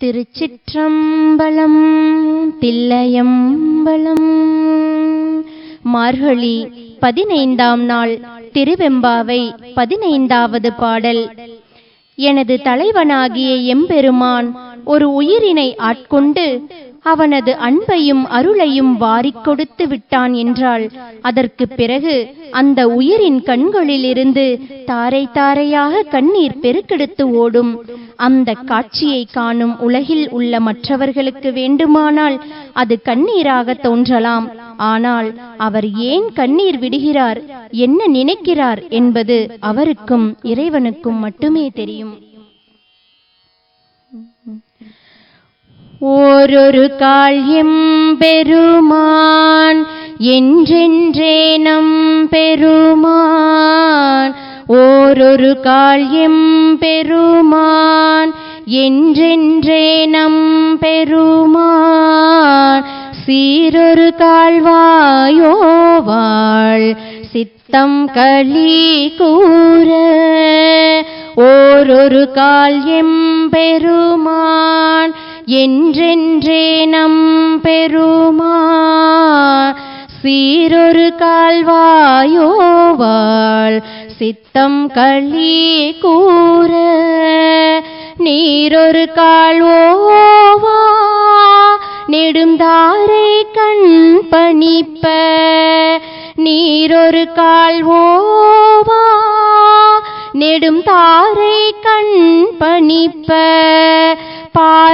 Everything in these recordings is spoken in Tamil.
திருச்சிற்றம்பலம் தில்லையம்பலம் மார்கழி பதினைந்தாம் நாள் திருவெம்பாவை பதினைந்தாவது பாடல். எனது தலைவனாகிய எம்பெருமான் ஒரு உயிரினை ஆட்கொண்டு அவனது அன்பையும் அருளையும் வாரிக் கொடுத்து விட்டான் என்றால் அதற்கு பிறகு அந்த உயிரின் கண்களிலிருந்து தாரை தாரையாக கண்ணீர் பெருக்கெடுத்து ஓடும். அந்த காட்சியை காணும் உலகில் உள்ள மற்றவர்களுக்கு வேண்டுமானால் அது கண்ணீராக தோன்றலாம். ஆனால் அவர் ஏன் கண்ணீர் விடுகிறார்? என்ன நினைக்கிறார் என்பது அவருக்கும் இறைவனுக்கும் மட்டுமே தெரியும். ஓரொரு கால் எம்பெருமான் என்றென்றே நம் பெருமான். ஓரொரு கால் எம்பெருமான் என்றென்றே நம் பெருமான். சீரொரு கால்வாயோவாள் சித்தம் களி கூற. ஓரொரு கால் எம்பெருமான் என்றென்றே நம் பெருமான் சீரொரு கால்வாயோவாள் சித்தம் களி கூற நீரொரு கால்வோவா நெடுந்தாரை கண் பணிப்ப நீரொரு கால்வோவா நெடும் தாரை கண் பணிப்ப.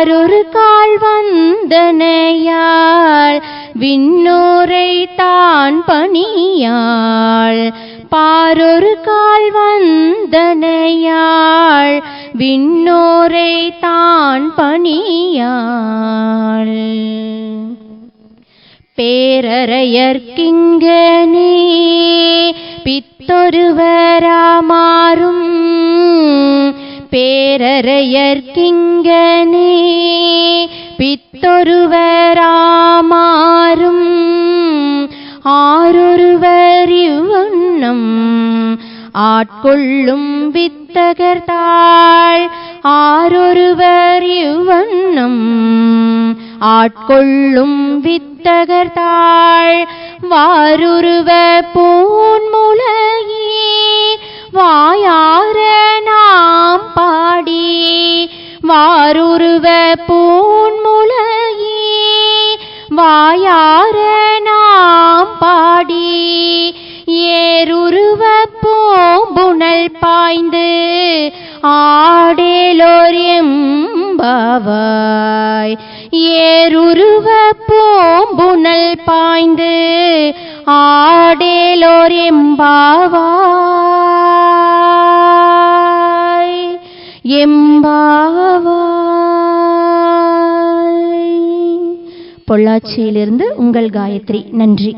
பாரொரு கால் வந்தனையாள் விண்ணோரை தான் பணியாள். பாரொரு கால் வந்தனையாள் விண்ணோரை தான் பணியாள். பேரறையர்க்கிங்கனே பித்தொருவரா மாறும் பேரறையர்க்கிங்கனே பித்தொருவராமாறும் ஆரொருவர் இவ்வண்ணம் ஆட்கொள்ளும் வித்தகர்தாள் ஆரொருவர் இவ்வண்ணம் ஆட்கொள்ளும் வித்தகர்தாள் வாருருவ பூன்முலையே வாயார வாயார நாம் பாடி ஏருருவ பூம்புணல் பாய்ந்து ஆடேலோர் எம்பாவாய். ஏருருவ பூம்புணல் பாய்ந்து ஆடேலோர் எம்பாவாய். எம்பாவாய். பொள்ளாச்சியிலிருந்து உங்கள் காயத்ரி. நன்றி.